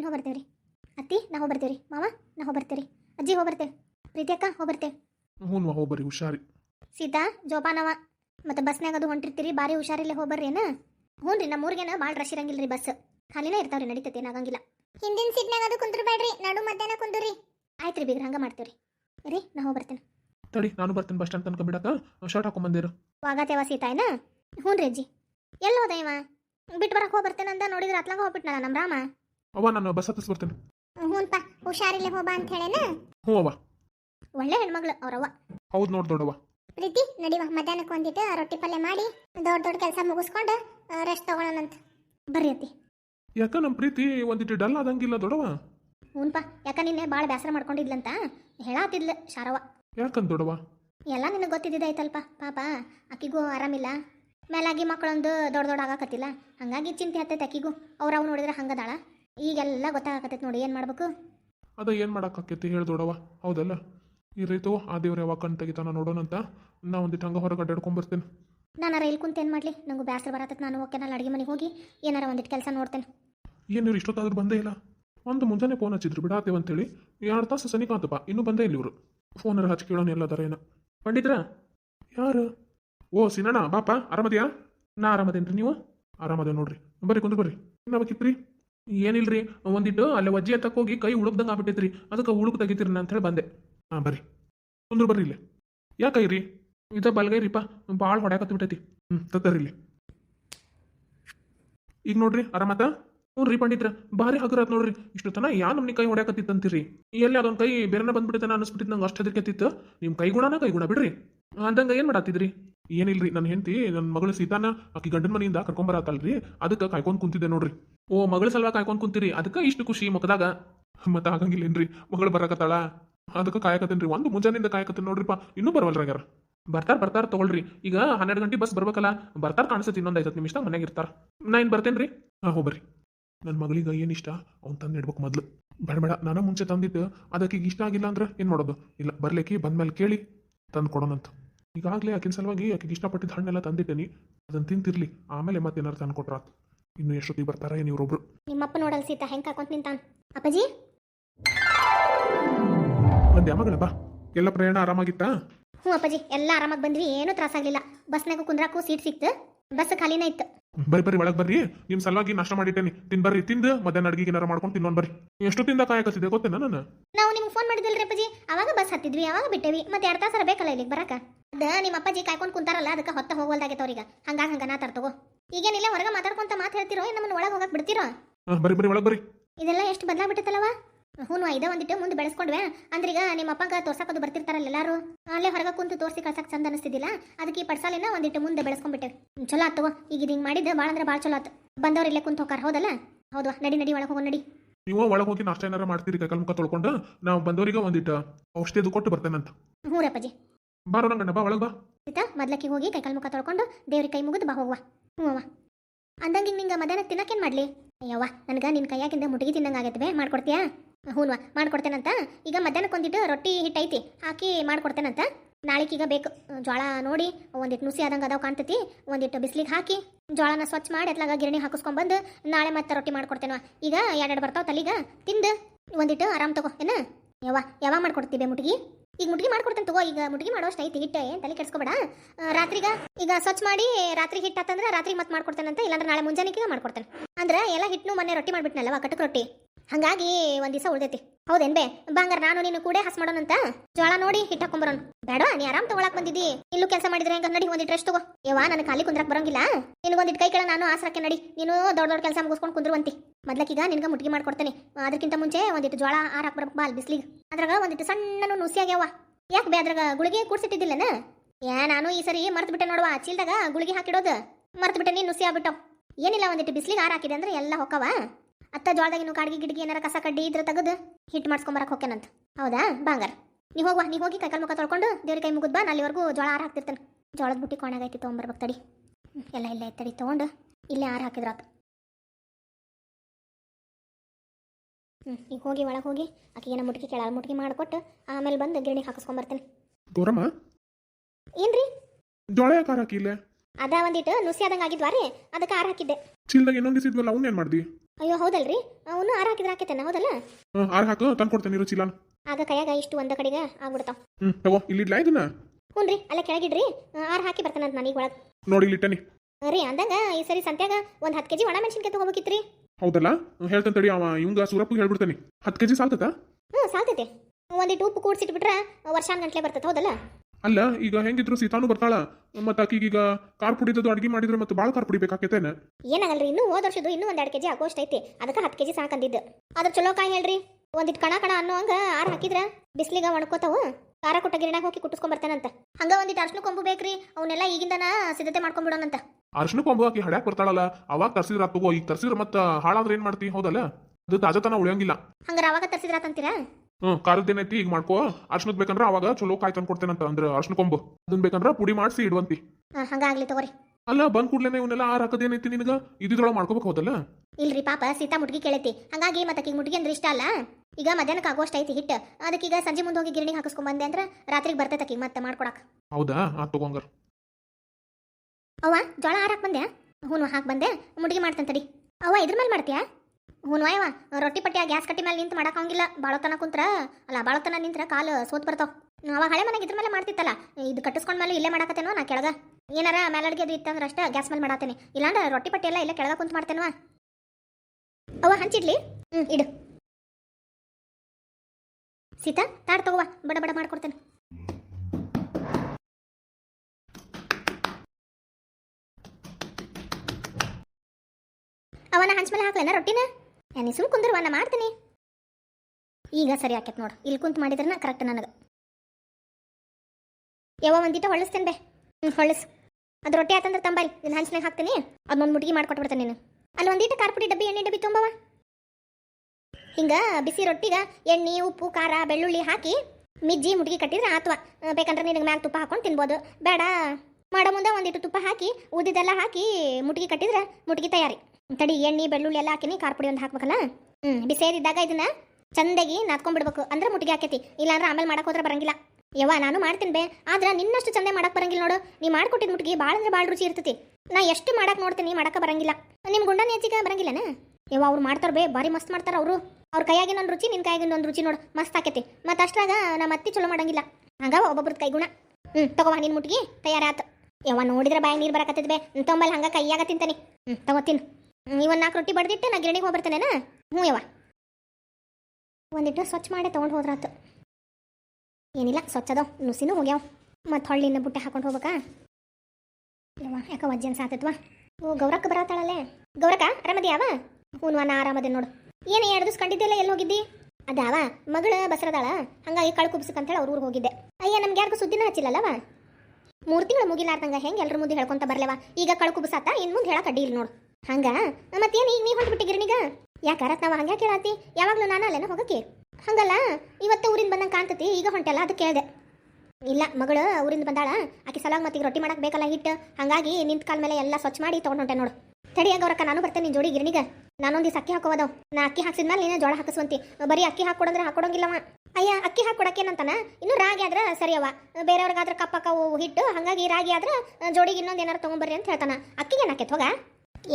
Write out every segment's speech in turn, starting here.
ನೀನು ಹೋಗ್ಬರ್ತೇವ್ರಿ ಅತ್ತಿ ನಾ ಹೋಗ್ಬರ್ತೇವ್ರಿ ಮಾವ ನಾ ಹೋಗ್ಬರ್ತೇವ್ರಿ ಅಜ್ಜಿ ಹೋಗ್ಬರ್ತೇವೆ. ಪ್ರೀತಿ ಅಕ್ಕ ಹೋಗ್ಬರ್ತೇವೆ. ಹ್ಞೂ ಬರ್ರಿ ಹುಷಾರಿ. ಸೀತಾ ಜೋಪಾನವ ಮತ್ತೆ ಬಸ್ನಾಗ ಅದು ಹೊಂಟಿರ್ತೀರಿ ಬಾರಿ ಹುಷಾರಿಲ್ಲೇ ಇಲ್ಲ ಏನ? ಹ್ಞೂ ರೀ ನಮ್ಮ ಊರಿಗೇನ ಭಾಳ ರಶ್ ಇರಂಗಿಲ್ಲ ರೀ ಬಸ್. ಖಾಲಿನೇ ಇರ್ತಾವ್ರಿ ನಡೀತೈತೆ ಏನಾಗಂಗಿಲ್ಲ ಹಿಂದಿನ ಸೀಟ್ನಾಗ ಅದು ಕುಂದ್ರ ಬೇಡ್ರಿ ನಡು ಮಧ್ಯಾಹ್ನ ಕುಂದ್ರಿ ಆಯ್ತು ರೀ ಬೀಗ್ರ ಹಂಗೆ ಮಾಡ್ತೇವ್ರಿ. ರೀ ನಾ ಹೋಗ್ಬರ್ತೇನೆ. ತಡಿ ನಾನು ಬರ್ತೀನಿ ಬಸ್ ಸ್ಟ್ಯಾಂಡ್ ತನಕ ಬಿಡಕ. ಶರ್ಟ್ ಹಾಕೊಂಬಂದಿರು ವಾಗತೇವ ಸೀತಾ ಏನ? ಹ್ಞೂ ರೀ ಅಜ್ಜಿ. ಎಲ್ಲ ಹೋದ ಇವ? ಬಿಟ್ಟು ಬರಕ್ಕೆ ಹೋಗಿ ಬರ್ತೇನೆ ಅಂತ ನೋಡಿದ್ರೆ ಅತ್ಲಾಗ ಹೋಗ್ಬಿಟ್ನಲ್ಲ ನಮ್ಮ ರಾಮ? ಅವ್ವ ನಾನು ಬಸ್ ಹತ್ತಿಸ್ ಬರ್ತೇನೆ. ಹ್ಞೂನ್ಪ ಹುಷಾರಿಲ್ಲೇ ಹೋಬಾ ಅಂತ ಹೇಳೇನ? ಹ್ಞೂ ಅವ್ವ. ಒಳ್ಳೆ ಹೆಣ್ಮಗಳು ಅವ್ರವ್ವ. ಹೌದು ನೋಡ್ ದೊಡ್ಡವ್ವ. ಪ್ರೀತಿ ನಡಿವ ಮಧ್ಯಾಹ್ನಕ್ಕೆ ಒಂದಿಟ್ಟು ರೊಟ್ಟಿ ಪಲ್ಯ ಮಾಡಿ ದೊಡ್ಡ ದೊಡ್ಡ ಕೆಲಸ ಮುಗಿಸ್ಕೊಂಡು ರೆಸ್ಟ್ ತಗೊಳ್ಳೋಣಂತ ಬರ್ರಿ ಅತ್ತಿ. ಯಾಕ ನಮ್ಮ ಪ್ರೀತಿ ಒಂದಿಟ್ಟು ಡಲ್ ಆದಂಗಿಲ್ಲ ದೊಡವ ಹ್ಞೂನ್ಪ ಯಾಕ ನಿನ್ನೆ ಭಾಳ ಬೇಸರ ಮಾಡ್ಕೊಂಡಿದ್ಲಂತ? ಹೇಳಾತಿದ್ಲ ಶಾರವ್ವ. ಯಾಕಂತ ದೊಡವ ಎಲ್ಲ ನಿನಗೆ ಗೊತ್ತಿದ್ದೈತಲ್ಪ ಪಾಪ. ಆಕಿಗೂ ಆರಾಮಿಲ್ಲ. ಮೇಲಾಗಿ ಮಕ್ಕಳೊಂದು ದೊಡ್ಡ ದೊಡ್ಡ ಆಗಾಕತ್ತಿಲ್ಲ. ಹಂಗಾಗಿ ಚಿಂತೆ ಹತ್ತೈತೆ ಅಕ್ಕಿಗೂ ಅವ್ರು ಅವ್ ನೋಡಿದ್ರೆ ಹಂಗದಾಳ. ಈಗೆಲ್ಲ ಗೊತ್ತಾಗತ್ತೈತೆ ನೋಡಿ ಏನು ಮಾಡ್ಬೇಕು? ಅದ ಏನು ಮಾಡೋಕ್ಕಾಕೈತಿ ಹೇಳಿ ದೊಡವ ಹೌದಲ್ಲ? ಈ ರೈತು ಆ ದೇವ್ರ ಯಾವಾಗ ಕಣ್ ತೆಗಿತಾನ ನೋಡೋಣಂತ. ನಾ ಒಂದಿಟ್ಟು ಹಂಗ ಹೊರಗೆ ಅಡ್ಡಾಡ್ಕೊಂಬರ್ತೇನೆ ನಾನು ರೈಲ್ ಕುಂತ ಏನು ಮಾಡಲಿ? ನಂಗೆ ಬೇಸರ ಬರತ್ತೈತೆ ನಾನು ಓಕೆನಲ್ಲ ಅಡುಗೆ ಮನೆಗೆ ಹೋಗಿ ಏನಾರ ಒಂದಿಟ್ಟು ಕೆಲಸ ನೋಡ್ತೇನೆ. ಏನು ಇವ್ರು ಇಷ್ಟೊತ್ತಾದ್ರೂ ಬಂದೇ ಇಲ್ಲ? ಒಂದು ಮುಂಜಾನೆ ಫೋನ್ ಹಚ್ಚಿದ್ರು ಬಿಡಾತೇವೆ ಅಂತೇಳಿ. ಎರಡು ತಾಸು ಸನಿಕಾಂತಪ್ಪ ಇನ್ನೂ ಬಂದೇ ಇಲ್ಲ ಇವರು. ಫೋನರ ಹಚ್ಚಿ ಕೇಳೋಣ ಎಲ್ಲದಾರ ಏನ. ಪಂಡಿತ್ರ? ಯಾರು? ಓ ಸಿನಣ್ಣ ಬಾಪ ಆರಾಮದ್ಯಾ? ನಾ ಆರಾಮದೇನ್ರಿ ನೀವು? ಆರಾಮದೇ ನೋಡ್ರಿ. ಬರ್ರಿ ಕುಂದ್ರ ಬರ್ರಿ ನಾವಕ್ಕಿತ್ರಿ ಏನಿಲ್ರಿ? ಒಂದಿಟ್ಟು ಅಲ್ಲೇ ವಜ್ಜಿ ಅಂತ ಹೋಗಿ ಕೈ ಉಳುಕ್ದಂಗೆ ಆಗ್ಬಿಟ್ಟೈತ್ರಿ. ಅದಕ್ಕೆ ಉಳುಕ್ ತೆಗಿತೀರಿ ಅಂತ ಹೇಳಿ ಬಂದೆ. ಹಾಂ ಬರ್ರಿ. ಕುಂದ್ರ ಬರ್ರಿ ಇಲ್ಲಿ. ಯಾಕೈ ರೀ ಇದ ಬಲ್ಗೈ ರೀಪಾ ಭಾಳ ಹೊಡ್ಯಾಕತ್ತು ಬಿಟ್ಟೈತಿ. ಹ್ಞೂ ತತ್ತರಿ ಇಲ್ಲಿ. ಈಗ ನೋಡ್ರಿ ಆರಾಮತ್ತ ಹ್ಞೂ ರೀ ಪಂಡಿತ್ರ ಭಾರಿ ಹಗುರತ್ ನೋಡ್ರಿ. ಇಷ್ಟು ತನ ಯಾ ನಮ್ಮ ಕೈ ಹೊಡ್ಯಾಕತ್ತಿತ್ತಂತೀರಿ ಎಲ್ಲಿ ಅದೊಂದು ಕೈ ಬೇರೆನ ಬಂದ್ಬಿಡುತ್ತೆ ಅನಿಸ್ಬಿಟ್ಟಿತ್ತು ನಂಗೆ ಅಷ್ಟು ಹೆದರ್ಕೆತ್ತಿತ್ತು. ನಿಮ್ಮ ಕೈ ಗುಣನ ಕೈ ಗುಣ ಬಿಡ್ರಿ. ಅಂದಂಗೆ ಏನು ಮಾಡತ್ತಿದ್ರಿ ಏನಿಲ್ರಿ ನನ್ನ ಹೆಂಡತಿ ನನ್ನ ಮಗಳು ಸೀತಾನ ಆಕಿ ಗಂಡನ ಮನೆಯಿಂದ ಕರ್ಕೊಂಬರತ್ತಲ್ರಿ ಅದಕ್ಕೆ ಕಾಯ್ಕೊಂಡು ಕುಂತಿದ್ದೆ ನೋಡ್ರಿ. ಓ, ಮಗಳ ಸಲುವಾಗಿ ಕಾಯ್ಕೊಂಡು ಕುಂತೀರಿ. ಅದಕ್ಕೆ ಇಷ್ಟು ಖುಷಿ ಮುಖದಾಗ ಮತ್ತೆ ಆಗಂಗಿಲ್ಲೇನ್ರಿ ಮಗಳು ಬರಕತ್ತಾಳ. ಅದಕ್ಕೆ ಕಾಯಕತ್ತೇನ್ರಿ. ಒಂದು ಮುಂಜಾನೆಯಿಂದ ಕಾಯಕತ್ತೇನೆ ನೋಡ್ರಿಪ್ಪ, ಇನ್ನೂ ಬರವಲ್ರಿ ಆಗ್ಯಾರ ಬರ್ತಾರ ಬರ್ತಾರ ತಗೊಳ್ರಿ. ಈಗ ಹನ್ನೆರಡು ಗಂಟೆ ಬಸ್ ಬರ್ಬೇಕಲ್ಲ, ಬರ್ತಾರ ಕಾಣಿಸುತ್ತೆ ಇನ್ನೊಂದು ಐವತ್ತು ನಿಮಿಷ ಮನೆಗೆ ಇರ್ತಾರ. ನಾ ಏನು ಬರ್ತೇನ್ರಿ? ಹಾಂ ಹೋಗ್ಬರ್ರಿ ನನ್ನ ಮಗಳಿಗೆ ಏನು ಇಷ್ಟ? ಅವ್ನು ತಂದು ಇಡ್ಬೇಕು ಮೊದಲು. ಬೇಡ ಬೇಡ, ನಾನು ಮುಂಚೆ ತಂದಿದ್ದು, ಅದಕ್ಕೆ ಈಗ ಇಷ್ಟ ಆಗಿಲ್ಲ ಅಂದ್ರೆ ಏನು ಮಾಡೋದು? ಇಲ್ಲ, ಬರ್ಲಿಕ್ಕೆ ಬಂದ್ಮೇಲೆ ಕೇಳಿ, ತಂದು ಕೊಡೋಣಂತ. ಈಗಾಗಲೇ ಆಕಿನ ಸಲುವಾಗಿ ಆಕೆಗೆ ಇಷ್ಟಪಟ್ಟಿದ್ದ ಹಣ್ಣೆಲ್ಲ ತಂದಿಟ್ಟೇನಿ ಅದನ್ನು ತಿಂತಿರ್ಲಿ. ಆಮೇಲೆ ಮತ್ತೆ ಏನಾರು ತಂದು ಕೊಟ್ರಾತ್ ಇನ್ನು ಎಷ್ಟೊತ್ತಿಗೆ ಬರ್ತಾರ ಏನು ಇವ್ರೊಬ್ರು ನಿಮ್ಮಪ್ಪ ನೋಡಲ್ ಸೀತಾ ಹೆಂಗೆ ಕಾಕೊಂತ ನಿಂತಾನ? ಅಪ್ಪಾಜಿ? ಬಂದ್ಯಾ ಮಗಳ ಬಾ. ಎಲ್ಲ ಪ್ರಯಾಣ ಆರಾಮಾಗಿತ್ತಾ? ಹ್ಞೂ ಅಪ್ಪಾಜಿ ಎಲ್ಲ ಆರಾಮಾಗಿ ಬಂದ್ವಿ ಏನೂ ತ್ರಾಸಾಗಲಿಲ್ಲ. ಬಸ್ನಾಗ ಕುಂದ್ರಾಕು ಸೀಟ್ ಸಿಕ್ತು ಬಸ್ ಖಾಲಿನೇ ಇತ್ತು. ಬರ್ರಿ ಬರ್ರಿ ಒಳಗೆ ಬರ್ರಿ ನಿಮ್ಮ ಸಲುವಾಗಿ ನಾಷ್ಟ ಮಾಡಿಟ್ಟೇನಿ. ತಿನ್ ಬರ್ರಿ ತಿಂದು ಮಧ್ಯಾಹ್ನ ಅಡ್ಗೆ ಏನಾರ ಮಾಡ್ಕೊಂಡು ತಿನ್ನೋನ್ ಬರ್ರಿ. ಎಷ್ಟು ತಿಂದ ಕಾಯಕತ್ತಿದೆ ಗೊತ್ತೇನ ನಾನು? ನಾವು ನಿಮ್ಗೆ ಫೋನ್ ಮಾಡಿದಿಲ್ರಿ ಅಪ್ಪಾಜಿ ಅವಾಗ ಬಸ್ ಹತ್ತಿದ್ವಿ ಅವಾಗ ಬಿಟ್ಟೇವಿ. ಮತ್ತೆ ಎರಡು ತಾಸರ ಬೇಕಲ್ಲ ಇಲ್ಲಿಗೆ ಬರಕ? ಅದ ನಿಮ್ಮ ಅಪ್ಪಾಜಿ ಕಾಯ್ಕೊಂಡು ಕುಂತಾರಲ್ಲ ಅದಕ್ಕೆ ಹೊತ್ತ ಹೋಗೋಲ್ದಾಗೈತೆ ಅವ್ರಿಗೆ. ಹಂಗಾಗಿ ಹಂಗ ನಾ ತರ್ತಗೋ ಈಗೇನಿಲ್ಲ ಹೊರಗೆ ಮಾತಾಡ್ಕೊಂತ ಮಾತು ಹೇಳ್ತಿರೋ ನಮ್ಮನ್ನ ಒಳಗೆ ಹೋಗಕ್ಕೆ ಬಿಡ್ತಿರೋ? ಬರಿ ಬರಿ ಒಳಗೆ ಬರಿ ಇದೆಲ್ಲ ಎಷ್ಟು ಬದಲಾಗ್ಬಿಟ್ಟೈತಲ್ಲವ? ಹ್ಞೂ ಇದ ಒಂದಿಟ್ಟು ಮುಂದೆ ಬೆಳೆಸ್ಕೊಂಡ್ವೆ. ಅಂದ್ರೀಗ ನಿಮ್ಮ ಅಪ್ಪಂಗ ತೋರ್ಸಕ್ಕದು ಬರ್ತಿರ್ತಾರಲ್ಲ ಎಲ್ಲಾರು. ಅಲ್ಲೇ ಹೊರಗೆ ಕುಂತು ತೋರಿಸಿ ಕಳ್ಸಕ್ಕೆ ಚಂದ ಅನಿಸ್ತಿದ್ದಿಲ್ಲ. ಅದಕ್ಕೆ ಈ ಪಡ್ಸಾಲಿನ ಒಂದಿಟ್ಟು ಮುಂದೆ ಬೆಳೆಸ್ಕೊಂಡ್ಬಿಟ್ಟೆ. ಚಲೋ ಆತವ ತಗೋ. ಈಗ ಹಿಂಗೆ ಮಾಡಿದ್ದು ಭಾಳ ಅಂದ್ರೆ ಭಾಳ ಚಲೋ ಆತು. ಬಂದವ್ರು ಇಲ್ಲೇ ಕುಂತು ಹೋಗಾರ ಹೌದಲ್ಲ? ಹೌದಾ ನಡಿ ನಡಿ ಒಳಗೆ ಹೋಗೋ ನಡಿ. ನೀವು ಒಳಗೆ ಹೋಗಿ ನಾಷ್ಟ ಏನಾರ ಮಾಡ್ತೀರಿ ಕೈಕಾಲು ಮುಖ ತೊಳ್ಕೊಂಡು? ನಾವು ಬಂದವರಿಗೆ ಒಂದಿಟ್ಟು ಔಷಧಿ ಕೊಟ್ಟು ಬರ್ತೇನಂತ. ಹ್ಞೂ ರಪ್ಪಾಜಿ ಬಾರೋ ರಂಗಣ್ಣ ಬಾ ಒಳಗೆ ಬಾ. ಆಯ್ತಾ ಮೊದ್ಲಕ್ಕೆ ಹೋಗಿ ಕೈಕಾಲು ಮುಖ ತೊಳ್ಕೊಂಡು ದೇವ್ರಿಗೆ ಕೈ ಮುಗಿದು ಬಾ, ಹೋಗುವ. ಹ್ಞೂ ಅವ್ವ. ಅಂದಂಗೆ ನಿಂಗೆ ಮಧ್ಯಾಹ್ನ ತಿನ್ನಕ್ಕೇನು ಮಾಡಲಿ? ಅಯ್ಯವ್ವ ನನಗೆ ನಿನ್ನ ಕೈಯಾಗಿಂದ ಮುಟಗಿ ತಿಂದಂಗೆ ಆಗೈತೆ ಬೇ, ಮಾಡ್ಕೊಡ್ತೀಯಾ? ಹ್ಞೂನ್ವ ಮಾಡ್ಕೊಡ್ತೇನಂತ? ಈಗ ಮಧ್ಯಾಹ್ನಕ್ಕೆ ಒಂದಿಟ್ಟು ರೊಟ್ಟಿ ಹಿಟ್ಟು ಐತಿ, ಹಾಕಿ ಮಾಡ್ಕೊಡ್ತೇನಂತ? ನಾಳೆಗೀಗ ಬೇಕು. ಜೋಳ ನೋಡಿ ಒಂದಿಟ್ಟು ನುಸಿ ಆದಂಗೆ ಅದಾವ ಕಾಣ್ತೈತಿ. ಒಂದಿಟ್ಟು ಬಿಸಿಲಿಗೆ ಹಾಕಿ ಜೋಳನ ಸ್ವಚ್ಛ ಮಾಡಿ ಅತ್ಲಾಗ ಗಿರಣಿ ಹಾಕಿಸ್ಕೊಂಬಂದು ನಾಳೆ ಮತ್ತೆ ರೊಟ್ಟಿ ಮಾಡ್ಕೊಡ್ತೇನವ ಈಗ ಎರಡೆರಡು ಬರ್ತಾವ ತಲಿಗ, ತಿಂದು ಒಂದಿಟ್ಟು ಆರಾಮ್ ತಗೋ, ಏನ? ಯವ್ವ, ಯಾವಾಗ ಮಾಡ್ಕೊಡ್ತೀವಿ ಮುಟ್ಗಿ? ಈಗ ಮುಟ್ಗಿ ಮಾಡ್ಕೊಡ್ತೇನೆ ತಗೋ. ಈಗ ಮುಟ್ಗಿ ಮಾಡೋಷ್ಟು ಐತಿ, ಹಿಟ್ಟು, ತಲೆ ಕೆಡ್ಸ್ಕೊಬೇಡ. ರಾತ್ರಿಗ ಈಗ ಸ್ವಚ್ಛ ಮಾಡಿ ರಾತ್ರಿ ಹಿಟ್ಟು ಆತಂದ್ರೆ ರಾತ್ರಿ ಮತ್ತೆ ಮಾಡ್ಕೊಡ್ತೇನಂತ ಇಲ್ಲಾಂದ್ರೆ ನಾಳೆ ಮುಂಜಾನೆಗೆ ಮಾಡ್ಕೊಡ್ತೇನೆ. ಅಂದ್ರೆ ಎಲ್ಲ ಹಿಟ್ಟು ಮೊನ್ನೆ ರೊಟ್ಟಿ ಮಾಡಿಬಿಟ್ನಲ್ಲವ ಕಟಕ್ ರೊಟ್ಟಿ. ಹಂಗಾಗಿ ಒಂದು ದಿವಸ ಉಳ್ದೈತಿ. ಹೌದೇನ್ ಬೇ? ಬಂಗಾರ, ನಾನು ನೀನು ಕೂಡೆ ಹಸ್ ಮಾಡೋಣಂತ ಜೋಳ ನೋಡಿ ಹಿಟ್ಟು ಹಾಕೊಂಬರೋಣ ಬೇಡ ನೀ ಆರಾಮ್ ತಗೊಳಕ್ ಬಂದಿದ್ದಿ. ಇಲ್ಲೂ ಕೆಲಸ ಮಾಡಿದ್ರೆ ಹೆಂಗ? ನಡಿ ಒಂದಿಟ್ಟು ರೆಸ್ಟ್ ತಗೋ. ಯವ್ವ ನನ್ನ ಖಾಲಿ ಕುಂದ್ರಕ್ ಬರಂಗಿಲ್ಲ. ನಿನಗೊಂದಿಟ್ಟು ಕೈ ಕೆಳ ನಾನು ಆಸರಕ್ಕೆ ನಡಿ. ನೀನು ದೊಡ್ಡ ದೊಡ್ಡ ಕೆಲಸ ಮುಗಿಸ್ಕೊಂಡು ಕುಂದ್ರುವಂತಿ. ಮೊದ್ಲಕ್ಕೀಗ ನಿನ್ಗೆ ಮುಟ್ಗಿ ಮಾಡ್ಕೊಡ್ತೇನೆ. ಅದಕ್ಕಿಂತ ಮುಂಚೆ ಒಂದಿಟ್ಟು ಜೋಳ ಆರ್ ಹಾಕ್ ಬರ್ಬೇಕು ಬಾಲ್, ಬಿಸ್ಲಿಗೆ. ಅದ್ರಾಗ ಒಂದಿಟ್ಟು ಸಣ್ಣನು ನುಸಿ ಆಗ್ಯಾವ ಯಾಕೆ ಬೇ ಅದ್ರಾಗ ಗುಳಿಗೆ ಕೂಡ್ಸಿಟ್ಟಿದ್ದಿಲ್ಲನ? ಏ ನಾನು ಈ ಸರಿ ಮರ್ತ್ ಬಿಟ್ಟೆ ನೋಡುವ, ಚೀಲ್ದಾಗ ಗುಳಿಗೆ ಹಾಕಿಡೋದು. ಮರ್ತ್ ಬಿಟ್ಟೆ ನೀನು ನುಸಿ ಆಗ್ಬಿಟ್ಟು ಏನಿಲ್ಲ ಒಂದಿಟ್ಟು ಬಿಸ್ಲಿಗೆ ಆರ್ ಹಾಕಿದೆ ಅಂದ್ರೆ ಎಲ್ಲ ಹೊಕ್ಕವ ಅತ್ತ ಜೋಳದಾಗ ಇನ್ನು ಕಾಡ್ಗಿ ಗಿಡ್ಗಿ ಏನಾರ ಕಸ ಕಡ್ಡಿ ಇದ್ರೆ ತೆಗೆದು ಹಿಟ್ಟು ಮಾಡ್ಸ್ಕೊಂಬರಕ್ಕೆ ಹೋಗ್ಯಾನಂತ ಹೌದಾ? ಬಾಂಗಾರ. ನೀವು ಹೋಗುವ ನೀವು ಹೋಗಿ ಕೈಕಾಲು ಮುಖ ತೊಳ್ಕೊಂಡು ದೇವ್ರ ಕೈ ಮುಗಿದ್ ಬಾ ನಾ ಅಲ್ಲಿವರೆಗೂ ಜೋಳ ಆರ ಹಾಕ್ತಿರ್ತಾನೆ. ಜೋಳದ ಬುಟ್ಟಿ ಕೊಣಾಗೈತಿ ತೊಗೊಂಬರ್ಬೇಕು ತಡಿ. ಎಲ್ಲ ಇಲ್ಲ ತಡಿ ತೊಗೊಂಡು ಇಲ್ಲೇ ಆರು ಹಾಕಿದ್ರಾತು ಹ್ಞೂ ಈಗ ಹೋಗಿ ಒಳಗೆ ಹೋಗಿ ಆಕೆ ಏನೋ ಮುಟ್ಗಿ ಕೇಳ ಮುಟ್ಗಿ ಮಾಡಿಕೊಟ್ಟು ಆಮೇಲೆ ಬಂದು ಗಿರಣಿ ಹಾಕಿಸ್ಕೊಂಬರ್ತೇನೆ. ಗೌರಮ್ಮ ಏನ್ರಿ? ಜೋಳ ಯಾಕೆ ಹಾಕಿಲ್ಲ? ಅದ ಒಂದಿಟ್ಟು ನುಸಿ ಆದಂಗೆ ಆಗಿದ್ವಾ ರೀ ಅದಕ್ಕೆ ಆರ ಹಾಕಿದ್ದೆ. ಚೀಲದಾಗ ಇನ್ನೊಂದು ದಿಸಿದ್ವಲ್ಲ ಅವ್ನ ಏನು ಮಾಡ್ದಿ? ಅಯ್ಯೋ ಹೌದಲ್ರಿ? ಅವನು ಆರ ಹಾಕಿದ್ರೆ ಹಾಕೈತೇನ ಹೌದಲ್ಲ? ಆರ್ ಹಾಕು ತಂದು ಕೊಡ್ತೇನೆ ಇರು ಚೀಲ ಆಗ ಕೈಯಾಗ ಇಷ್ಟು ಒಂದ ಕಡೆಗೆ ಆಗ್ಬಿಡ್ತಾವ. ಹ್ಮ್ ತಗೋ ಇಲ್ಲಿ ಇಡ್ಲಾ ಇದನ್ನ? ಹ್ಞೂ ರೀ ಅಲ್ಲೇ ಕೆಳಗಿಡ್ರಿ. ಆರು ಹಾಕಿ ಬರ್ತಾನಂತ ಮನೆಗೆ ಒಳಗೆ. ನೋಡಿ ಇಲ್ಲಿ ಇಟ್ಟನಿ. ರೀ ಅಂದಂಗ ಈ ಸರಿ ಸಂತ್ಯಾಗ ಒಂದು ಹತ್ತು ಕೆಜಿ ಒಣ ಮೆಣಸಿನ್ಕಾಯಿ ತಗೋಬೇಕಿತ್ರಿ ಹೌದಲ್ಲ? ಹೇಳ್ತಾನೆ ತಡಿ ಅವ ಇವಂಗ ಸೂರಪ್ಪಗೆ ಹೇಳ್ಬಿಡ್ತಾನೆ. ಹತ್ತು ಕೆಜಿ ಸಾಲ್ತದ ಹ್ಞೂ ಸಾಲ್ತೈತೆ. ಒಂದಿಟ್ಟು ಉಪ್ಪು ಕೂಡ್ಸಿಟ್ಬಿಟ್ರೆ ವರ್ಷಾನ್ಗಂಟ್ಲೆ ಬರ್ತತ ಹೌದಲ್ಲ? ಅಲ್ಲ ಈಗ ಹೆಂಗಿದ್ರು ಸೀತಾನು ಬರ್ತಾಳ. ಮತ್ತೆ ಆಕಿಗೀಗ ಕಾರ್ ಪುಡಿದದು ಅಡ್ಗೆ ಮಾಡಿದ್ರು ಮತ್ತೆ ಭಾಳ ಕಾರ್ ಪುಡಿ ಬೇಕಾಕೇತೇನೆ ಏನಾಗಲ್ರಿ ಇನ್ನೂ ಹೋದ ವರ್ಷದ್ದು ಇನ್ನೂ ಎರಡು ಕೆಜಿ ಆಗೋಷ್ಟು ಐತಿ. ಅದಕ್ಕೆ ಹತ್ತು ಕೆಜಿ ಸಾಕಂದಿದ್ದು ಅದ್ರ ಚಲೋ ಕಾಯಿ ಹೇಳ್ರಿ. ಒಂದಿಟ್ ಕಣ ಕಣ ಅನ್ನೋ ಹಂಗ ಆರ್ ಹಾಕಿದ್ರ ಬಿಸ್ಲಿಗ ಒಣಕೋತಾವು. ಖಾರ ಕೊಟ್ಟ ಗಿರಣಾಗ ಹೋಗಿ ಕುಟ್ಟಿಸ್ಕೊಂಡ್ ಬರ್ತಾನಂತ. ಹಂಗ ಒಂದಿಟ್ ಅರ್ಶನ ಕೊಂಬು ಬೇಕ್ರಿ ಅವನ್ನೆಲ್ಲ ಈಗಿಂದನ ಸಿದ್ಧತೆ ಮಾಡ್ಕೊಂಡ್ಬಿಡೋಣಂತ ಅರ್ಶನ ಕೊಂಬು ಆಕಿ ಹಡ್ಯಾಕ್ ಬರ್ತಾಳಲ್ಲ ಅವಾಗ ತರ್ಸಿದ್ರ ತಗೋ ಈಗ ತರ್ಸಿದ್ರ ಮತ್ತ ಹಾಳಾದ್ರೆ ಏನ್ ಮಾಡ್ತಿ? ಹೌದಲ್ಲ? ಅದು ತಾಜಾತನ ಉಳಿಯಂಗಿಲ್ಲ. ಹಂಗಾರ ಅವಾಗ ತರ್ಸಿದ್ರಾತಂತೀರಾ ಹ್ಮ್ ಐತಿ ಈಗ ಮಾಡ್ಕೋ. ಅರ್ಶನದ್ ಬೇಕಂದ್ರ ಅವಾಗ ಚಲೋ ಕಾಯಿ ತಂದು ಕೊಡ್ತೇನಂತ ಅಂದ್ರೆ ಅರ್ಶನ ಕೊಂಬು. ಅದನ್ ಬೇಕಂದ್ರ ಪುಡಿ ಮಾಡಿಸಿ ಇಡುವಂತಿ. ಹಂಗಾಗ್ಲಿ ತಗೋರಿ. ಅಲ್ಲ ಬಂದ್ ಕೂಡ್ಲೇನೆ ಇವನ್ನೆಲ್ಲ ಆರ್ ಹಾಕದೇನೈತಿ ನಿನಗ? ಇದ್ರೊಳಗೆ ಮಾಡ್ಕೋಬೇಕು ಹೋದಲ್ಲ? ಇಲ್ರಿ ಪಾಪ ಸೀತಾ ಮುಟ್ಗಿ ಕೇಳೈತಿ. ಹಂಗಾಗಿ ಮತ್ತೆ ಈಗ ಮುಟ್ಗಿ ಅಂದ್ರೆ ಇಷ್ಟ ಅಲ್ಲ. ಈಗ ಮಧ್ಯಾಹ್ನಕ್ಕೆ ಆಗೋಷ್ಟು ಐತಿ ಹಿಟ್ಟು ಈಗ ಸಂಜೆ ಮುಂದೆ ಹೋಗಿ ಗಿರಣಿ ಹಾಕಿಸ್ಕೊಂಡ್ ಬಂದೆ ಅಂದ್ರೆ ರಾತ್ರಿಗೆ ಬರ್ತೈತೆ ಈಗ ಮತ್ತೆ ಮಾಡ್ಕೊಡಕ್. ಹೌದಾ? ಆ ತಗೊಂಗಾರ ಅವ್ವ ಜೋಳ ಆರಾಕ್ ಬಂದೆ ಹ್ಞೂ ಹಾಕ್ ಬಂದೆ. ಮುಟ್ಗಿ ಮಾಡ್ತಂತಡಿ ಅವ್ವ ಇದ್ರ ಮೇಲೆ ಮಾಡ್ತೀಯಾ? ಹ್ಞೂ ಅಯ್ಯವ ರೊಟ್ಟಿ ಪಟ್ಟಿ ಗ್ಯಾಸ್ ಕಟ್ಟಿ ಮೇಲೆ ನಿಂತು ಮಾಡಕ್ಕಾಗಿಲ್ಲ ಬಾಳತನ ಕುಂತ್ರ. ಅಲ್ಲ, ಬಾಳತನ ನಿಂತ್ರ ಕಾಲು ಸೋತ್ ಬರ್ತಾವ. ಅವ ಹಳೆ ಮನೆಗೆ ಇದ್ರ ಮೇಲೆ ಮಾಡ್ತಿತ್ತಲ್ಲ. ಇದು ಕಟ್ಟಿಸ್ಕೊಂಡ್ ಮೇಲೆ ಇಲ್ಲೇ ಮಾಡಕತ್ತೇನೋ ನಾ ಕೆಳಗ. ಏನಾರ ಮೇಲಡ್ಗೆ ಅದು ಇತ್ತಂದ್ರೆ ಅಷ್ಟೇ ಗ್ಯಾಸ್ ಮೇಲೆ ಮಾಡತ್ತೇನೆ ಇಲ್ಲಾಂದ್ರೆ ರೊಟ್ಟಿ ಪಟ್ಟಿ ಎಲ್ಲ ಇಲ್ಲೇ ಕೆಳಗ ಕುಂತ ಮಾಡ್ತೇನವ ಅವ್ವ ಹಂಚಿಡ್ಲಿ ಹ್ಞೂ ಇಡು. ಸೀತಾ, ತಾಡ್ ತಗೋವಾ. ಬಡ ಬಡ ಮಾಡ್ಕೊಡ್ತೇನೆ. ಅವನ ಹಂಚ ಮೇಲೆ ಹಾಕ್ಲೇನ ರೊಟ್ಟಿನ? ನೀ ಸುಮ್ ಕುಂದ್ರವ ನಾ ಮಾಡ್ತೀನಿ. ಈಗ ಸರಿ ಆಕೈತ್ ನೋಡು. ಇಲ್ಲಿ ಕುಂತು ಮಾಡಿದ್ರನ ಕರೆಕ್ಟ್ ನನಗೆ. ಯಾವ ಒಂದಿಟ ಹೊಳಿಸ್ತೇನೆ ಬೇ. ಹ್ಞೂ ಹೊಳಿಸ್ ಅದು ರೊಟ್ಟಿ ಆತಂದ್ರೆ ತಂಬಾರಿ. ಇದನ್ನ ಹಂಚಿನಾಗ ಹಾಕ್ತೀನಿ. ಅದನ್ನೊಂದು ಮುಟ್ಗಿ ಮಾಡ್ಕೊಟ್ಬಿಡ್ತೇನೆ ನೀನು. ಅಲ್ಲಿ ಒಂದಿಟ ಕಾರ್ಪುಡಿ ಪುಡಿ ಡಬ್ಬಿ, ಎಣ್ಣೆ ಡಬ್ಬಿ ತುಂಬವ. ಹಿಂಗೆ ಬಿಸಿ ರೊಟ್ಟಿಗ ಎಣ್ಣೆ, ಉಪ್ಪು, ಖಾರ, ಬೆಳ್ಳುಳ್ಳಿ ಹಾಕಿ ಮಿಜ್ಜಿ ಮುಟ್ಗಿ ಕಟ್ಟಿದ್ರೆ ಆತ್ವ. ಬೇಕಂದ್ರೆ ನಿನಗೆ ಮ್ಯಾಗ ತುಪ್ಪ ಹಾಕೊಂಡು ತಿನ್ಬೋದು. ಬೇಡ. ಮಾಡೋ ಮುಂದೆ ಒಂದಿಟ್ಟು ತುಪ್ಪ ಹಾಕಿ ಉದಿದೆಲ್ಲ ಹಾಕಿ ಮುಟ್ಗಿ ಕಟ್ಟಿದ್ರೆ ಮುಟ್ಗಿ ತಯಾರಿ. ತಡಿ, ಎಣ್ಣೆ, ಬೆಳ್ಳುಳ್ಳಿ ಎಲ್ಲ ಹಾಕಿನಿ, ಖಾರ ಪುಡಿ ಒಂದು ಹಾಕ್ಬೇಕಲ್ಲ? ಹ್ಞೂ ಬಿಸಿಯಾರಿದ್ದಾಗ ಇದನ್ನ ಚಂದಾಗಿ ನಾದ್ಕೊಂಡ್ಬಿಡ್ಬೇಕು. ಅಂದ್ರೆ ಮುಟ್ಟಿಗೆ ಹಾಕೈತಿ ಇಲ್ಲಾಂದ್ರೆ ಆಮೇಲೆ ಮಾಡಕ್ ಹೋದ್ರೆ ಬರಂಗಿಲ್ಲ. ಯವ್ವ, ನಾನು ಮಾಡ್ತೀನಿ ಬೇ. ಆದ್ರೆ ನಿನ್ನಷ್ಟು ಚಂದ ಮಾಡಕ್ಕೆ ಬರಂಗಿಲ್ಲ ನೋಡು. ನೀ ಮಾಡ್ಕೊಟ್ಟಿದ್ ಮುಟ್ಗಿ ಭಾಳ ಅಂದ್ರೆ ಭಾಳ ರುಚಿ ಇರ್ತೈತಿ. ನಾ ಎಷ್ಟು ಮಾಡಕ್ಕೆ ನೋಡ್ತೀನಿ ಮಾಡಕ ಬರಂಗಿಲ್ಲ. ನಿಮ್ಮ ಗುಂಡನ ಹೆಚ್ಚಿಗೆ ಬರಂಗಿಲ್ಲನ? ಯವ್ವ, ಅವ್ರು ಮಾಡ್ತಾರ ಬೇ. ಭಾರಿ ಮಸ್ತ್ ಮಾಡ್ತಾರ ಅವರು. ಅವ್ರ ಕೈಯಾಗಿನ ಒಂದು ರುಚಿ, ನಿನ್ ಕೈಯಾಗಿನ ಒಂದು ರುಚಿ ನೋಡು. ಮಸ್ತ್ ಆಕೈತಿ. ಮತ್ತೆ ಅಷ್ಟ್ರಾಗ ನಮ್ಮ ಅತ್ತಿ ಚಲೋ ಮಾಡಂಗಿಲ್ಲ. ಹಂಗ ಕೈ ಗುಣ. ಹ್ಞೂ ತಗೋವಾ ನಿನ್ ಮುಟ್ಗಿ. ತಯಾರಾತು. ಯವ್ವ, ನೋಡಿದ್ರೆ ಬಾಯಿ ನೀರು ಬರಕತ್ತಿದ್ ಬೇ. ತೊಂಬಲ್ ಹಂಗ ಕೈಯಾಗ ತಿಂತಾನೆ. ಹ್ಞೂ ತಗೋತೀನಿ ಇವನ್ ನಾಲ್ಕು ರೊಟ್ಟಿ ಬಡ್ದಿಟ್ಟೆ ನಾ ಗಿರಣಿಗೆ ಹೋಗಿ ಬರ್ತೇನೇನ ಹ್ಞೂ ಯವ್ವ. ಒಂದಿಟ್ಟು ಸ್ವಚ್ಛ ಮಾಡೇ ತೊಗೊಂಡು ಹೋದ್ರಾತು. ಏನಿಲ್ಲ, ಸ್ವಚ್ಛ ಅದಾವ, ನುಸಿನೂ ಹೋಗ್ಯಾವ. ಮತ್ತು ಹೊಳ್ಳಿನ ಬುಟ್ಟೆ ಹಾಕೊಂಡು ಹೋಗ್ಬೇಕಾ? ಯವ್ವ, ಯಾಕ ವಜ್ಜನ್ ಅನ್ಸಾತತ್ವ ಓ, ಗೌರಕ್ಕ ಬರತ್ತಾಳಲ್ಲೇ ಗೌರಕ್ಕ, ಆರಾಮದಿಯಾವ? ಹ್ಞೂ ನಾ ಆರಾಮದೆ ನೋಡು. ಏನು ಎರಡು ದಿವಸ ಕಂಡಿದ್ದಿಲ್ಲ ಎಲ್ಲಿ ಹೋಗಿದ್ದಿ? ಅದಾವ, ಮಗಳ ಬಸರದಾಳ. ಹಂಗಾಗಿ ಕಳ್ ಕುಬ್ಸಕ್ಕಂತೇಳಿ ಅವ್ರ ಊರಿಗೆ ಹೋಗಿದ್ದೆ. ಅಯ್ಯ, ನಮ್ಗೆ ಯಾರಿಗೂ ಸುದ್ದಿನ ಹಚ್ಚಿಲ್ಲಲ್ಲವ? ಮೂರು ತಿಂಗಳು ಮುಗಿಲಾರ್ದಂಗೆ ಹೆಂಗೆ ಎಲ್ಲರ ಮುಂದೆ ಹೇಳ್ಕೊಂತ ಬರ್ಲೇವ? ಈಗ ಕಳ್ ಕುಬ್ಸಾತ? ಇನ್ನು ಮುಂದೆ ಹೇಳಕ್ಕೆ ಅಡ್ಡಿ ಇಲ್ಲ ನೋಡು. ಹಂಗ? ಮತ್ತೇನು ಈಗ ನೀ ಹೊಂಟ್ಬಿಟ್ಟಿ ಗಿರಣಿಗ ಯಾಕ ರತ್ನವ ಹಂಗ್ಯಾ ಕೇಳಾತಿ? ಯಾವಾಗ್ಲೂ ನಾನು ಅಲ್ಲೇನ ಹೋಗಕ್ಕೆ ಹಂಗಲ್ಲ, ಇವತ್ತು ಊರಿಂದ ಬಂದಂಗೆ ಕಾಣ್ತತಿ, ಈಗ ಹೊಂಟಲ್ಲ ಅದು ಕೇಳ್ದೆ. ಇಲ್ಲ, ಮಗಳು ಊರಿಂದ ಬಂದಾಳ, ಆಕೆ ಸಲಾಗ ಮತ್ತೆ ಈಗ ರೊಟ್ಟಿ ಮಾಡಕ್ ಬೇಕಲ್ಲ ಹಿಟ್ಟು. ಹಂಗಾಗಿ ನಿಂತ ಕಾಲ ಮೇಲೆ ಎಲ್ಲ ಸ್ವಚ್ಛ ಮಾಡಿ ತೊಗೊಂಡು ಹೊಂಟೆ ನೋಡು. ತಡಿ ಗೌರಕ್ಕ ನಾನು ಬರ್ತೇನೆ ನಿನ್ ಜೋಡಿ ಗಿರಣಿಗ ನಾನೊಂದು ದಿವಸ ಅಕ್ಕಿ ಹಾಕೋದವ್ ನಾ ಅಕ್ಕಿ ಹಾಕ್ಸಿದ್ಮೇಲೆ ನೀನು ಜೋಳ ಹಾಕಿಸುವಂತಿ. ಬರೀ ಅಕ್ಕಿ ಹಾಕೊಡಂದ್ರೆ ಹಾಕೊಡಂಗಿಲ್ಲವ. ಅಯ್ಯ, ಅಕ್ಕಿ ಹಾಕೊಡಕ್ಕೇನಂತಾನ ಇನ್ನು ರಾಗಿ ಆದ್ರೆ ಸರಿ ಅವ. ಬೇರೆಯವ್ರಿಗಾದ್ರೆ ಕಪ್ಪಕ್ಕವು ಹಿಟ್ಟು, ಹಂಗಾಗಿ ರಾಗಿ ಆದ್ರೆ ಜೋಡಿಗೆ ಇನ್ನೊಂದು ಏನಾರು ತೊಗೊಂಬರ್ರಿ ಅಂತ ಹೇಳ್ತಾನ. ಅಕ್ಕಿಗೆ ಏನಾಕೈತ್ ಹೋಗ?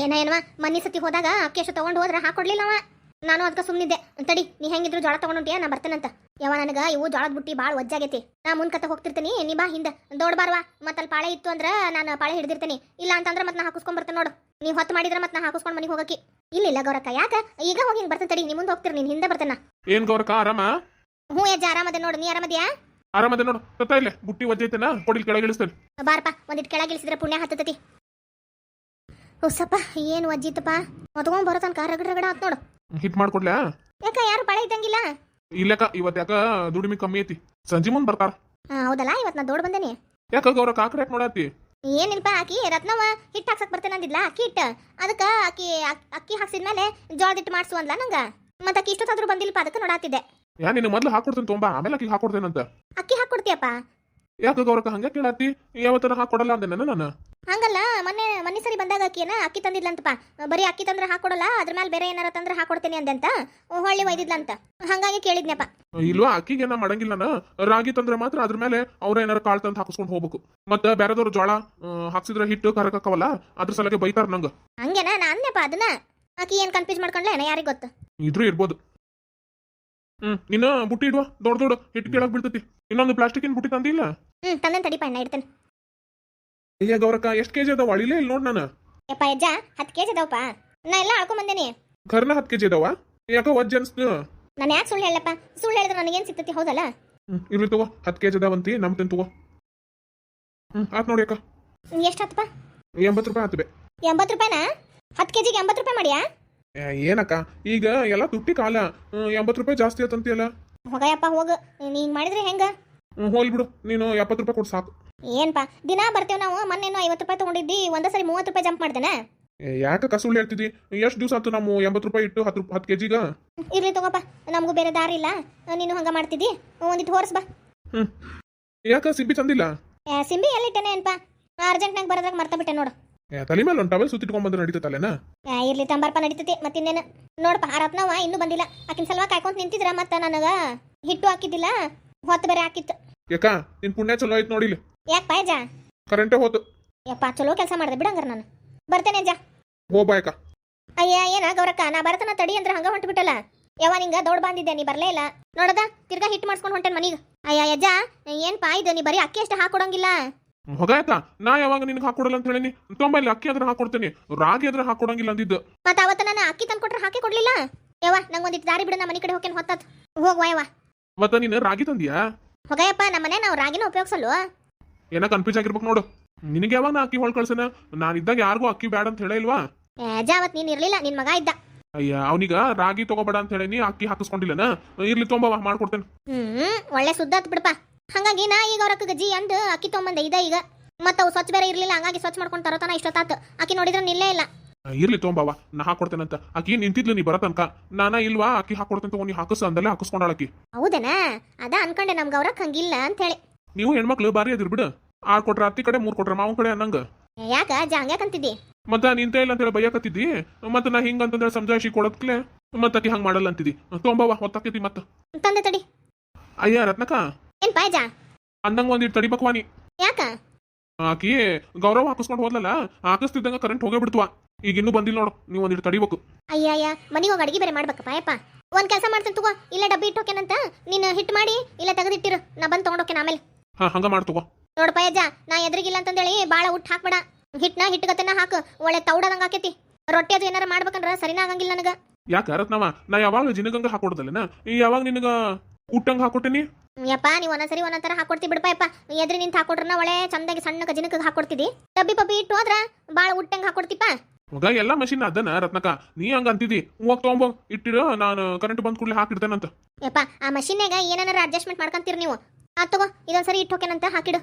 ಏನ ಏನವ ಮನಿ ಸತಿ ಹೋದಾಗ ಅಕ್ಕಿ ಅಷ್ಟು ತಗೊಂಡು ಹೋದ್ರೆ ಹಾಕೊಡ್ಲಿಲ್ಲವ. ನಾನು ಅದಕ್ಕೆ ಸುಮ್ಮನಿದ್ದೆ ತಡಿ ನೀ ಹೆಂಗಿದ್ರು ಜೋಳ ತಗೊಂಡುಂಟಿಯ ನಾ ಬರ್ತೇನಂತ ಯಾವ ನನಗ ಇವು ಜೋಳದ ಬುಟ್ಟಿ ಭಾಳ ಒಜ್ಜಾಗೈತಿ. ನಾ ಮುಂದ್ಕತ್ತ ಹೋಗ್ತಿರ್ತೀನಿ ನೀ ಬಾ ಹಿಂದೆ. ದೊಡ್ಡಬಾರ್ವಾ ಮತ್ತೆ ಅಲ್ಲಿ ಪಾಳೆ ಇತ್ತು ಅಂದ್ರೆ ನಾನು ಪಾಳೆ ಹಿಡಿದಿರ್ತೀನಿ. ಇಲ್ಲ ಅಂತಂದ್ರೆ ಮತ್ತೆ ನಾ ಹಾಕಿಸ್ಕೊಂಡ್ ಬರ್ತೇನೆ ನೋಡು. ನೀವು ಹೊತ್ತು ಮಾಡಿದ್ರೆ ಮತ್ತೆ ನಾ ಹಾಕಿಸ್ಕೊಂಡು ಮನೆಗೆ ಹೋಗಕ್ಕೆ. ಇಲ್ಲ ಇಲ್ಲ ಗೌರಕ್ಕ ಯಾಕ? ಈಗ ಹೋಗಿ ಹಿಂಗೆ ಬರ್ತೇನೆ ತಡಿ ನೀ ಮುಂದೆ ಹೋಗ್ತೀರಿ ನೀನು ಹಿಂದೆ ಬರ್ತೇನೆ ಏನ್ ಗೌರಕ್ಕ ಆರಾಮ? ಹ್ಞೂ ಯಜ್ಜ ಆರಾಮದೆ ನೋಡು ನೀ ಆರಾಮದ್ಯಾ? ಆರಾಮದೆ ನೋಡು. ತತ್ತ ಇಲ್ಲ ಬುಟ್ಟಿ ಒಜ್ಜೈತೆನ ಕೊಡಿಲ್ ಕೆಳಗೆ ಇಳಿಸ್ತೇನೆ ಬಾರಪ್ಪ ಒಂದಿಟ್ಟು ಕೆಳಗೆ ಇಳಿಸಿದ್ರೆ ಪುಣ್ಯ ಹತ್ತತತಿ. ಹೊಸಪ್ಪ ಏನು ಅಜ್ಜಿತಪ್ಪ ಮತ್ಕೊಂಡ್ ಬರೋ ತನಕ ರಗಡ ರಗಡ ಆತ್ ನೋಡು. ಹಿಟ್ ಮಾಡ್ಕೊಡ್ಲಾ? ಯಾಕ ಯಾರು ಬಳೆ ಇದ್ದಂಗಿಲ್ಲ? ಇಲ್ಲಕ ಇವತ್ತು ಯಾಕ ದುಡಿಮೆ ಕಮ್ಮಿ ಐತಿ. ಸಂಜೆ ಮುಂದ್ ಬರ್ತಾರ. ಹೌದಲ್ಲ ಇವತ್ತು ನಾ ದೊಡ್ಡ ಬಂದೇನಿ. ಯಾಕ ಗೌರ ಯಾಕೆ ನೋಡಾತಿ? ಏನಿಲ್ಪ ಆಕಿ ರತ್ನವ ಹಿಟ್ಟು ಹಾಕ್ಸಕ್ ಬರ್ತೇನೆ ಅಂದಿದ್ಲ? ಅಕ್ಕಿ ಹಿಟ್ಟು ಅದಕ್ಕೆ ಆಕಿ ಅಕ್- ಅಕ್ಕಿ ಹಾಕ್ಸಿದ್ಮೇಲೆ ಜೋಳದ ಹಿಟ್ಟು ಮಾಡಿಸು ಅಂದ್ಲ ನಂಗ? ಮತ್ತೆ ಅಕ್ಕಿ ಇಷ್ಟೊತ್ತಾದ್ರೂ ಬಂದಿಲ್ಪ ಅದಕ್ಕೆ ನೋಡಾತಿದ್ದೆ. ಯಾ ನಿನ್ನ ಮೊದ್ಲು ಹಾಕೊಡ್ತೇನೆ ತುಂಬಾ ಆಮೇಲೆ ಆಕಿಗೆ ಹಾಕೊಡ್ತೇನಂತ. ಅಕ್ಕಿ ಹಾಕ್ಕೊಡ್ತೀಯಪ್ಪ ಯಾಕ ಗೌರಕ್ಕ ಹಂಗೆ ಕೇಳಾತಿ? ಯಾವತ್ತರ ಹಾಕೊಡಲ್ಲ ಅಂದೇನ ನಾನು? ಹಂಗಲ್ಲ ಮೊನ್ನೆ ಮನೆ ಸರಿ ಬಂದಾಗ ಅಕ್ಕಿನ ಅಕ್ಕಿ ತಂದಿದ್ಲಂತಪ್ಪ. ಬರೀ ಅಕ್ಕಿ ತಂದ್ರೆ ಹಾಕೊಡಲ್ಲ ಅದ್ರ ಮೇಲೆ ಬೇರೆ ಏನಾರ ತಂದ್ರೆ ಹಾಕೊಡ್ತೇನೆ ಅಂದಂತ? ಹೊಳ್ಳಿ ಒಯ್ದಿದ್ಲಂತ. ಹಂಗಾಗಿ ಕೇಳಿದ್ನಪ್ಪ. ಇಲ್ವಾ ಅಕ್ಕಿಗೆ ಏನ ಮಾಡಂಗಿಲ್ಲ ನಾನು? ರಾಗಿ ತಂದ್ರೆ ಮಾತ್ರ ಅದ್ರ ಮೇಲೆ ಅವ್ರ ಏನಾರ ಕಾಳು ತಂದು ಹಾಕಿಸ್ಕೊಂಡು ಹೋಗ್ಬೇಕು. ಮತ್ತೆ ಬೇರೆದವ್ರು ಜೋಳ ಹಾಕ್ಸಿದ್ರೆ ಹಿಟ್ಟು ಕರಕಕ್ಕವಲ್ಲ ಅದ್ರ ಸಲಕ್ಕೆ ಬೈತಾರ ನಂಗ. ಹಂಗೇನ? ನಾ ಅಂದ್ನಪ್ಪ ಅದನ್ನ. ಅಕ್ಕಿ ಏನ್ ಕನ್ಫ್ಯೂಸ್ ಮಾಡ್ಕೊಂಡ್ಲೇನ ಯಾರಿಗ್ ಗೊತ್ತು? ಇದ್ರು ಇರ್ಬೋದು. ಹ್ಮ್ ನಿನ್ನ ಬುಟ್ಟಿ ಇಡುವ? ದೊಡ್ಡ ದೊಡ್ಡ. ಹಿಟ್ಟು ಕೇಳಕ್ ಬೀಳ್ತತಿ ಇನ್ನೊಂದು ಪ್ಲಾಸ್ಟಿಕ್ ಇನ್ ಬುಟ್ಟಿ ತಂದಿಲ್ಲ? ಹ್ಮ್ ತಂದೆ ತಡಿಪ ಅಣ್ಣ ಇಡ್ತೇನೆ. ಅಯ್ಯ ಗೌರಕ್ಕ ಎಷ್ಟು ಕೆಜಿ ಅದಾವ? ಅಳಿಲೇ ಇಲ್ಲಿ ನೋಡ್ ನಾನು. ಯಪ್ಪ ಎಜ್ಜಾ ಹತ್ತು ಕೆಜಿ ಅದಾವಪ್ಪ ನಾ ಎಲ್ಲ ಆಳ್ಕೊಂಡ್ ಬಂದೇನಿ. ಖರ್ನ ಹತ್ತು ಕೆಜಿ ಅದಾವ? ಯಾಕೋ ವಜ್ಜ ಅನ್ಸ್ತು ನಾನು? ಯಾಕೆ ಸುಳ್ಳು ಹೇಳಪ್ಪ ಸುಳ್ಳು ಹೇಳಿದ್ರೆ ನನಗೇನು ಸಿಗ್ತೈತಿ ಹೌದಲ್ಲ? ಹ್ಮ್ ಇರ್ಲಿ ತಗೋ ಹತ್ತು ಕೆಜಿ ಅದಾವಂತಿ ನಮ್ತೇನ್ ತಗೋ. ಹ್ಮ್ ಆತ್ ನೋಡಿ ಅಕ್ಕ. ಎಷ್ಟು ಹತ್ತಪ್ಪ ಎಂಬತ್ತು ರೂಪಾಯಿ ಆತವೆ ಎಂಬತ್ತು ರೂಪಾಯಿನಾ? ಹತ್ತು ಕೆಜಿಗೆ ಎಂಬತ್ತು ರೂಪಾಯಿ ಮಾಡಿಯಾ? ಏನಕ್ಕ? ಈಗ ಎಲ್ಲ ತುಟ್ಟಿ ಕಾಲ. ಎಂಬತ್ತು ರೂಪಾಯಿ ಜಾಸ್ತಿ ಆತಂತಿಯಲ್ಲ ಹೋಗಯ್ಯಪ್ಪ ಹೋಗು. ನೀ ಹಿಂಗ್ ಮಾಡಿದ್ರೆ ಹೆಂಗ? ಹ್ಮ್ ಹೋಲ್ ಬಿಡು. ನೀನು ಎಪ್ಪತ್ತು ರೂಪಾಯಿ ಕೊಡ್ ಸಾಕು. ಏನ್ಪಾ ದಿನ ಬರ್ತೇವೆ ನಾವು ಮೊನ್ನೆ ಐವತ್ತು ರೂಪಾಯಿ ತಗೊಂಡಿದ್ದಿ ಒಂದೇ ಸರಿ ಮೂವತ್ತು ರೂಪಾಯಿ ಜಂಪ್ ಮಾಡ್ದೇನ? ಯಾಕೆ ಕಸುಳ್ಳಿ ಹೇಳ್ತಿದ್ದಿ? ಎಷ್ಟು ದಿವಸ ಆಯ್ತು ನಾವು ಎಂಬತ್ತು ರೂಪಾಯಿ ಇಟ್ಟು ಹತ್ತು ಹತ್ತು ಕೆಜಿಗ ಇರ್ಲಿ ತಗೋಪ್ಪ ನಮಗೂ ಬೇರೆ ದಾರಿ ಇಲ್ಲ. ನೀನು ಹಂಗ ಮಾಡ್ತಿದ್ದಿ ಒಂದಿಟ್ಟು ಹೊರಸ್ ಬಾ. ಹ್ಞೂ ಯಾಕ ಸಿಬ್ಬಿ ತಂದಿಲ್ಲ? ಸಿಂಬಿ ಸಿಂಬಿ ಎಲ್ಲಿಟ್ಟೇನೆ ಏನ್ಪಾ? ಅರ್ಜೆಂಟ್ನಾಗ ಬರೋದ್ರಾಗ ಮರ್ತ ಬಿಟ್ಟೆ ನೋಡು. ಏ, ತಲೆ ಮೇಲೆ ಒಂದು ಟವೆಲ್ ಸುತ್ತಿಟ್ಕೊಂಡ್ ನಡೀತತ್ತಲ್ಲೇನ ಏ, ಇರ್ಲಿ ತಂಬಾರ್ಪ ನಡೀತತಿ ಮತ್ತಿನ್ನೇನು? ನೋಡಪ್ಪ ಆ ರತ್ನವ ಇನ್ನೂ ಬಂದಿಲ್ಲ. ಆಕಿನ ಸಲುವಾಗಿ ಕಾಯ್ಕೊಂತ ನಿಂತಿದ್ರ ಮತ್ತೆ ನನಗ? ಹಿಟ್ಟು ಹಾಕಿದ್ದಿಲ್ಲ? ಹೊತ್ತು ಬೇರೆ ಹಾಕಿತ್ತು. ಯಾಕ ನಿನ್ ಪುಣ್ಯ ಚಲೋ ಐತ್ ನೋಡಿಲಿ ಯಾಕೆ ಪಾಯಜ? ಕರೆಂಟೇ ಹೋತು. ಯಪ್ಪ ಚಲೋ ಕೆಲಸ ಮಾಡ್ದೆ ಬಿಡಂಗಾರ ನಾನು. ಬರ್ತೇನೆ ಜಾ. ಹೋ ಬಾಯಕ ಅಯ್ಯ ಏನ ಗೌರಕ್ಕ ನಾ ಬರ್ತನ ತಡಿ ಅಂದ್ರೆ ಹಂಗ ಹೊಂಟು ಬಿಟ್ಟಲ್ಲ. ಯಾವ ನಿಂಗ ದೌಡ್ ಬಂದಿದ್ದೆ ನೀ ಬರ್ಲೇ ಇಲ್ಲ. ನೋಡದ ತಿರ್ಗಾ ಹಿಟ್ ಮಾಡ್ಸ್ಕೊಂಡು ಹೊಂಟೇನ್ ಮನಿಗ. ಅಯ್ಯ ಯಜ್ಜ ಏನ್ ಪಾ ಇದು? ನೀ ಬರೀ ಅಕ್ಕಿ ಅಷ್ಟು ಹಾಕೊಡಂಗಿಲ್ಲ. ಹೊಗ ಯಾಕ ನಾ ಯಾವಾಗ ನಿನ್ಗೆ ಹಾಕೊಡಲ್ಲ ಅಂತ ಹೇಳಿನಿ. ತೊಂಬಲ್ಲಿ ಅಕ್ಕಿ ಆದ್ರೆ ಹಾಕೊಡ್ತೇನೆ. ರಾಗಿ ಆದ್ರೆ ಹಾಕೊಡಂಗಿಲ್ಲ ಅಂದಿದ್ದು. ಮತ್ತ ಅವತ್ತ ನಾನು ಅಕ್ಕಿ ತಂದು ಕೊಟ್ರೆ ಹಾಕಿ ಕೊಡ್ಲಿಲ್ಲ? ಯಾವ ನಂಗೊಂದಿಟ್ಟು ದಾರಿ ಬಿಡ ನಾ ಮನಿ ಕಡೆ ಹೋಗ್ತೇನೆ ಹೊತ್ತತ್. ಹೋಗ್ವಾ ಯವ್ವ. ಮತ್ತ ನೀನು ರಾಗಿ ತಂದಿಯಾ? ಹೊಗಯಪ್ಪ ನಮ್ಮನೆ ನಾವು ರಾಗಿನ ಉಪಯೋಗಿಸಲ್ವ? ಏನ ಕನ್ಫ್ಯೂಸ್ ಆಗಿರ್ಬೇಕು ನೋಡು. ನಿನಗೆ ಯಾವಾಗ ನಾ ಅಕ್ಕಿ ಹೊಳ್ ಕಳ್ಸನ? ನಾನು ಇದ್ದಾಗ ಯಾರಿಗೂ ಅಕ್ಕಿ ಬೇಡ ಅಂತ ಹೇಳಿಲ್ವಾ ಅಜ್ಜ ಅವತ್ ನೀನ್ ಇರ್ಲಿಲ್ಲ ನಿನ್ ಮಗ ಇದ್ದ. ಅಯ್ಯ ಅವನಿಗ ರಾಗಿ ತಗೋಬೇಡ ಅಂತ ಹೇಳಿ ಅಕ್ಕಿ ಹಾಕಿಸ್ಕೊಂಡಿಲ್ಲನ? ಇರ್ಲಿ ತೊಂಬವ ಮಾಡ್ಕೊಡ್ತೇನೆ. ಹ್ಮ್ ಒಳ್ಳೆ ಸುದ್ದ ಆತ್ ಬಿಡಪ್ಪ. ಹಂಗಾಗಿ ನಾ ಈಗ ಅವ್ರಕ್ಕ ಗಜ್ಜಿ ಅಂದ್ ಅಕ್ಕಿ ತೊಂಬಂದ ಇದ ಈಗ. ಮತ್ತ ಅವು ಸ್ವಚ್ಛ ಬೇರೆ ಇರ್ಲಿಲ್ಲ ಹಂಗಾಗಿ ಸ್ವಚ್ಛ ಮಾಡ್ಕೊಂಡು ತರೋತನ ಇಷ್ಟೊತ್ತಾತ್. ಅಕ್ಕಿ ನೋಡಿದ್ರೆ ನಿಲ್ಲೇ ಇಲ್ಲ. ಇರ್ಲಿ ತೊಂಬಾವ ನಾ ಹಾಕೊಡ್ತೇನಂತ ಅಕ್ಕಿ ನಿಂತಿದ್ಲು ನೀ ಬರ ತನಕ? ನಾನ ಇಲ್ವಾ? ಅಕ್ಕಿ ಹಾಕೊಡ್ತೇನೆ ತಗೊಂಡು ನೀ ಹಾಕಿಸ್ ಅಂದಲ್ಲೇ ಹಾಕಿಸ್ಕೊಂಡಾಳ ಅಕ್ಕಿ ಹೌದೇನಾ? ಅದ ಅನ್ಕೊಂಡೆ ನಮ್ ಗೌರಕ್ ಹಂಗಿಲ್ಲ ಅಂತ ಹೇಳಿ ನೀವು ಹೆಣ್ಮಕ್ಳು ಬಾರಿ ಅದಿರ್ ಬಿಡು. ಆರ್ ಕೊಟ್ರ ಅತ್ತಿ ಕಡೆ ಮೂರ್ ಕೊಟ್ರ ಮಾವನ್ ಕಡೆ ಅನ್ನಂಗ. ಯಾಕ? ಅಜ್ಜ ಹಂಗ್ಯಾಕಂತಿದ್ದಿ ಮತ್ತ ನಿಂತ ಇಲ್ಲ ಅಂತ ಹೇಳಿ ಬೈಯಕತ್ತಿದ್ದಿ? ಮತ್ತ ನಾ ಹಿಂಗ ಅಂತಂದ್ರೆ ಸಮಜಾಯಿಸಿ ಕೊಡತ್ಲೆ ಮತ್ತ ಅಕ್ಕಿ ಹಂಗ ಮಾಡಲ್ಲ ಅಂತಿದ್ದಿ. ತೊಂಬವ ಹೊತ್ತಾಕೈತಿ ಮತ್ತ. ತಂದೆ ತಡಿ. ಅಯ್ಯ ರತ್ನಕ ಏನ್ ಪಾಯ್ಜ? ಅಂದಂಗ ಒಂದಿಟ್ ತಡಿ ನೀ ಯಾಕ? ಆಕಿ ಗೌರವ ಹಾಕಿಸ್ಕೊಂಡು ಹೋದ್ಲಲ್ಲ ಹಾಕಿಸ್ತಿದ್ದಂಗ ಕರೆಂಟ್ ಹೋಗೇ ಬಿಡ್ತವ ಈಗ ಇನ್ನೂ ಬಂದಿಲ್ಲ ನೋಡು ನೀವು ಒಂದಿಟ್ಟು ತಡಿಬೇಕು. ಅಯ್ಯಯ್ಯ ಮನಿ ಹೋಗಿ ಅಡಿಗೆ ಬೇರೆ ಮಾಡ್ಬೇಕಪ್ಪ ಯಪ್ಪ ಒಂದ್ ಕೆಲಸ ಮಾಡ್ತೀನಿ ತಗೋ ಇಲ್ಲ ಡಬ್ಬಿ ಇಟ್ಟೋಕೆನಂತ ನೀನು ಹಿಟ್ ಮಾಡಿ ಇಲ್ಲ ತೆಗೆದಿಟ್ಟಿರು. ನಾ ಬಂದು ತಗೊಂಡೋಕೆ ಆಮೇಲೆ. ಹಾ ಹಂಗ ಮಾಡ್ತುವ ನೋಡಪ್ಪ ಯಜ್ಜ ನಾ ಎದ್ರಿಗಿಲ್ಲ ಅಂತಂದೇಳಿ ಬಾಳ ಉಟ್ ಹಾಕ್ಬೇಡ. ಹಿಟ್ನ ಹಿಟ್ಟಗತೆನ ಹಾಕು. ಒಳ್ಳೆ ತೌಡದಂಗ ಆಕೇತಿ. ರೊಟ್ಟಿ ಅದು ಏನಾರ ಮಾಡ್ಬೇಕಂದ್ರ ಸರಿನ ಆಗಂಗಿಲ್ಲ ನನಗ. ಯಾಕೆ ರತ್ನವ ನಾ ಯಾವಾಗ ಜಿನಗಂಗ ಹಾಕೊಡ್ದಲ್ಲನ? ಈ ಯಾವಾಗ ನಿನಗ ಊಟಂಗ ಹಾಕೊಟ್ಟಿನಿ? ಯಪ್ಪ ನೀವು ಒಂದೊಂದ್ಸರಿ ತರ ಹಾಕೊಡ್ತಿ ಬಿಡಪ್ಪ ಯಪ್ಪ. ಎದ್ರಿ ನಿಂತ ಹಾಕೊಡ್ರ ಒಳ್ಳೆ ಚಂದಾಗಿ ಸಣ್ಣ ಗಜಿನಕ ಹಾಕೊಡ್ತಿದಿ. ಡಬ್ಬಿ ಪಬ್ಬಿ ಇಟ್ಟು ಹೋದ್ರ ಬಾಳ ಉಟ್ಟಂಗ್ ಹಾಕೊಡ್ತಿಪ್ಪ. ಮಗ ಎಲ್ಲ ಮಷಿನ್ ಅದನ್ನ ರತ್ನಕ ನೀ ಹಂಗ ಅಂತಿದಿ. ಹೋಗ್ ತಗೊಂಬೋ ಇಟ್ಟಿರ ನಾನು ಕರೆಂಟ್ ಬಂದ್ ಕೂಡಲೇ ಹಾಕಿಡ್ತೇನಂತ. ಯಪ್ಪ ಆ ಮಷೀನ್ಯಾಗ ಏನಾರ ಅಡ್ಜಸ್ಟ್ಮೆಂಟ್ ಮಾಡ್ಕೊಂತೀರಿ ನೀವು. ಆ ತಗೋ ಇದೊಂದ್ಸರಿ ಇಟ್ಟು ಹೋಕೇನಂತ ಹಾಕಿಡು.